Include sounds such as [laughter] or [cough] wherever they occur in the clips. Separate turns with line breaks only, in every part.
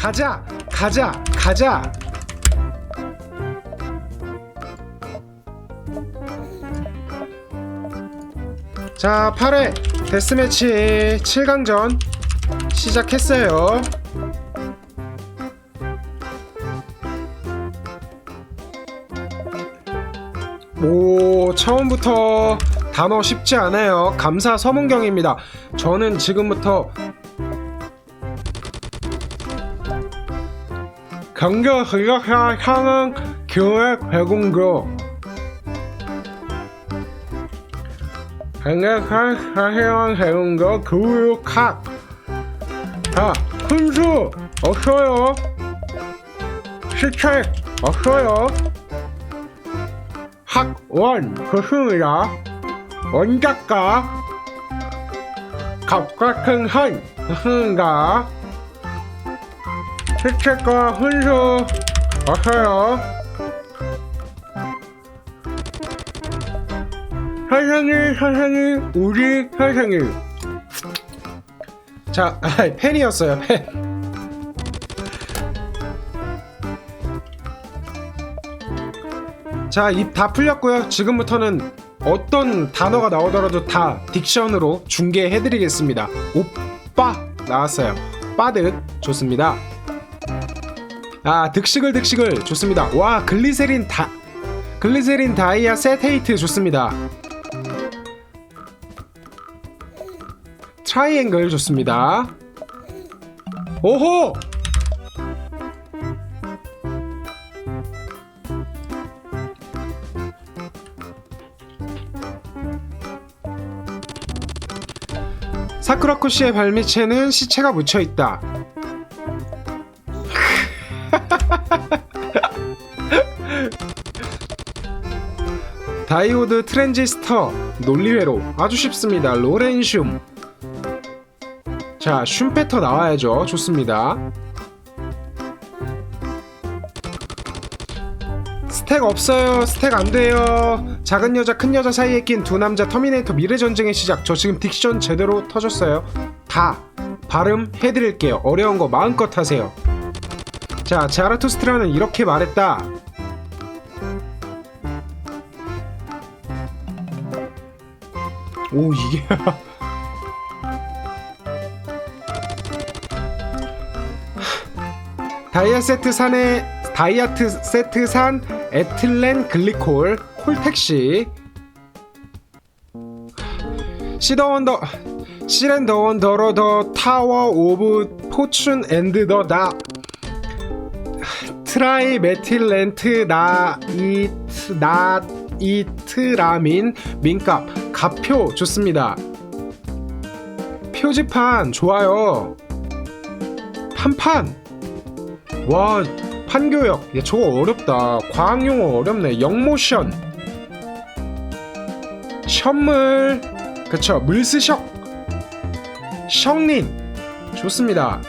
가자 가자 가자. 자 8회 데스매치 7강전 시작했어요. 오 처음부터 단어 쉽지 않아요. 감사 서문경입니다. 저는 지금부터 경제 전략사 향응 교획 배공교. 경제사 사회원 배공교 교육학. 자 훈수 없어요. 시책 없어요. 학원 교수입니다. 원작가. 갑 같은 한 교수입니다 시책과 훈수 없어요 선생님 선생님 우리 선생님 자 아, 팬이었어요 팬 자, 입 다 풀렸고요. 지금부터는 어떤 단어가 나오더라도 다 딕션으로 중계해드리겠습니다. 오빠 나왔어요. 빠득 좋습니다. 아, 득식을 득식을 좋습니다. 와, 글리세린 다 글리세린 다이아 세테이트 좋습니다. 트라이앵글 좋습니다. 오호! 사쿠라코 씨의 발밑에는 시체가 묻혀 있다. [laughs] 다이오드 트랜지스터 논리회로 아주 쉽습니다. 로렌슘. 자, 슌페터 나와야죠. 좋습니다. 스택 없어요. 스택 안 돼요. 작은 여자, 큰 여자 사이에 낀 두 남자 터미네이터 미래 전쟁의 시작. 저 지금 딕션 제대로 터졌어요. 다 발음 해드릴게요. 어려운 거 마음껏 하세요. 자, 자라투스트라는 이렇게 말했다. 오, 이게. [laughs] 다이아 세트 산에 다이아트 세트 산 에틸렌 글리콜 콜택시 시더원더 시랜더 원더러 더 타워 오브 포춘 앤드 더나 트라이 메틸렌트 나이트 나이트라민 민값 가표 좋습니다 표지판 좋아요 판판 와 판교역 야 저거 어렵다 과학용어 어렵네 영모션 션물 그쵸 물스석 션린 좋습니다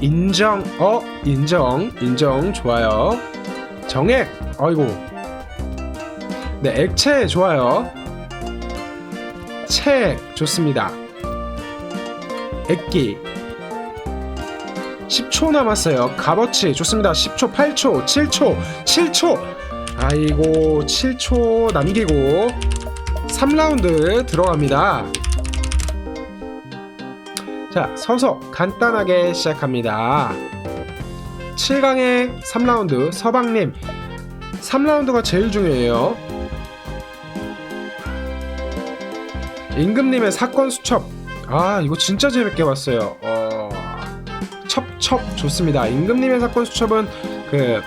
인정. 어 인정. 인정. 좋아요. 정액 아이고. 네 액체 좋아요. 책 좋습니다. 액기. 10초 남았어요. 값어치 좋습니다. 10초, 8초, 7초, 7초. 아이고 7초 남기고 3라운드 들어갑니다. 자 서서 간단하게 시작합니다. 7강의 3라운드 서방님 3라운드가 제일 중요해요. 임금님의 사건 수첩 아 이거 진짜 재밌게 봤어요. 어... 첩첩 좋습니다. 임금님의 사건 수첩은 그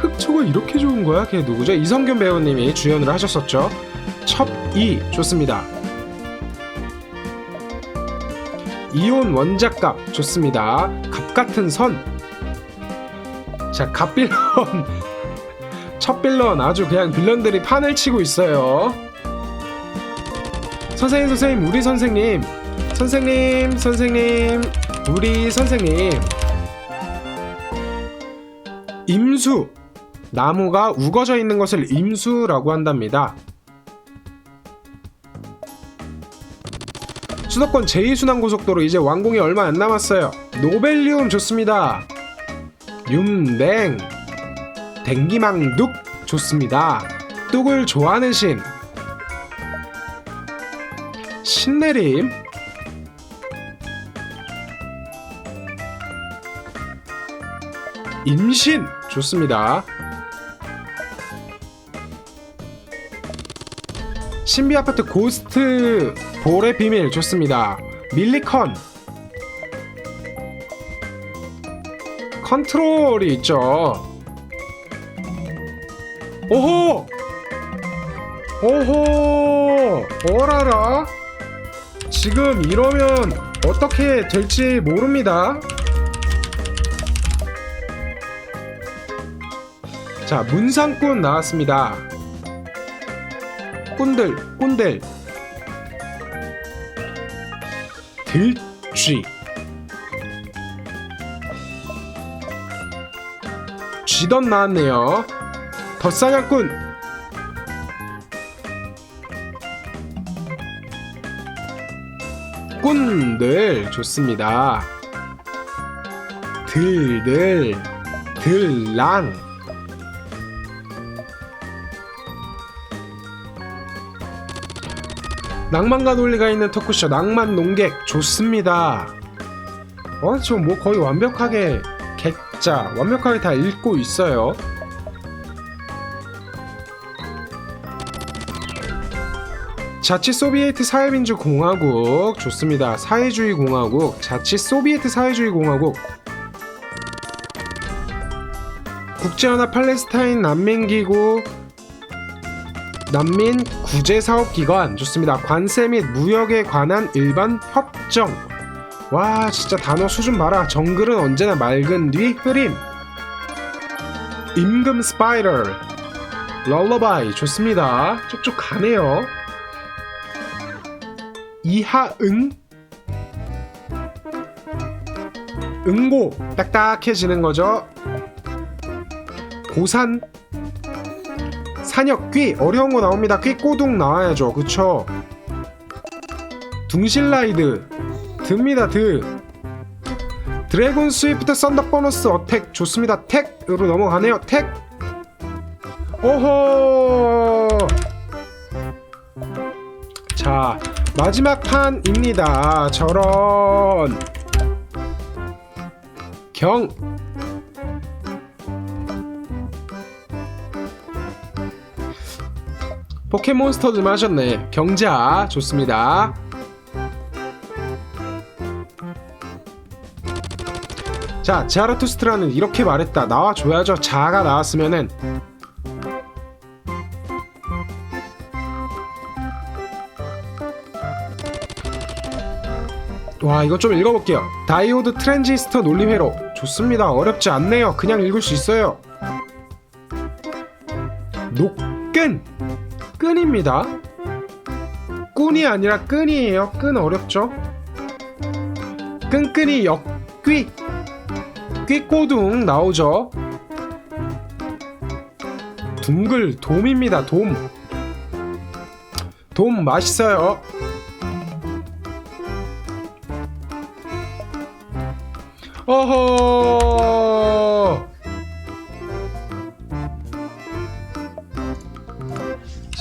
흑초가 이렇게 좋은 거야? 걔 누구죠? 이성균 배우님이 주연을 하셨었죠. 첩이 좋습니다. 이온 원작갑 좋습니다. 갑 같은 선. 자, 갑빌런. [laughs] 첫 빌런 아주 그냥 빌런들이 판을 치고 있어요. 선생님, 선생님, 우리 선생님. 선생님, 선생님. 우리 선생님 임수 나무가 우거져 있는 것을 임수라고 한답니다. 수도권 제2순환고속도로 이제 완공이 얼마 안 남았어요. 노벨리움 좋습니다. 윰댕 댕기망둑 좋습니다. 뚝을 좋아하는 신 신내림 임신 좋습니다. 신비 아파트 고스트 볼의 비밀 좋습니다. 밀리컨 컨트롤이 있죠. 오호 오호 어라라 지금 이러면 어떻게 될지 모릅니다. 자 문상꾼 나왔습니다. 꾼들 꾼들. 들쥐. 쥐던 나왔네요. 덧사냥꾼. 꾼들 좋습니다. 들들 들랑 낭만과 논리가 있는 토크쇼 낭만 농객 좋습니다. 어, 지금 뭐 거의 완벽하게 객자 완벽하게 다 읽고 있어요. 자치 소비에트 사회민주 공화국 좋습니다. 사회주의 공화국 자치 소비에트 사회주의 공화국 국제연합 팔레스타인 난민기구 난민 구제 사업 기관 좋습니다. 관세 및 무역에 관한 일반 협정. 와 진짜 단어 수준 봐라. 정글은 언제나 맑은 뒤 흐림. 임금 스파이럴. 럴러바이 좋습니다. 쭉쭉 가네요. 이하응. 응고 딱딱해지는 거죠. 고산 산역 꾀 어려운 거 나옵니다. 꾀 꼬둥 나와야죠. 그쵸? 둥실라이드 듭니다. 드 드래곤 스위프트 썬더 보너스 어택 좋습니다. 택으로 넘어가네요. 택 오호 자 마지막 판입니다. 저런 경 포켓몬스터 좀 하셨네. 경자 좋습니다. 자, 제아라투스트라는 이렇게 말했다. 나와줘야죠. 자가 나왔으면은 와 이거 좀 읽어볼게요. 다이오드 트랜지스터 논리회로 좋습니다. 어렵지 않네요. 그냥 읽을 수 있어요. 녹근 끈입니다. 꾼이 아니라 끈이에요. 끈 어렵죠? 끈끈이 역귀 꾀꼬둥 나오죠. 둥글 돔입니다. 돔. 돔 맛있어요. 어허.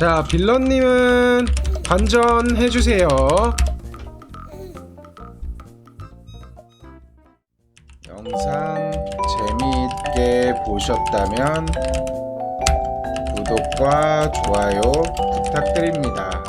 자, 빌런님은 반전해주세요.
영상 재미있게 보셨다면 구독과 좋아요 부탁드립니다.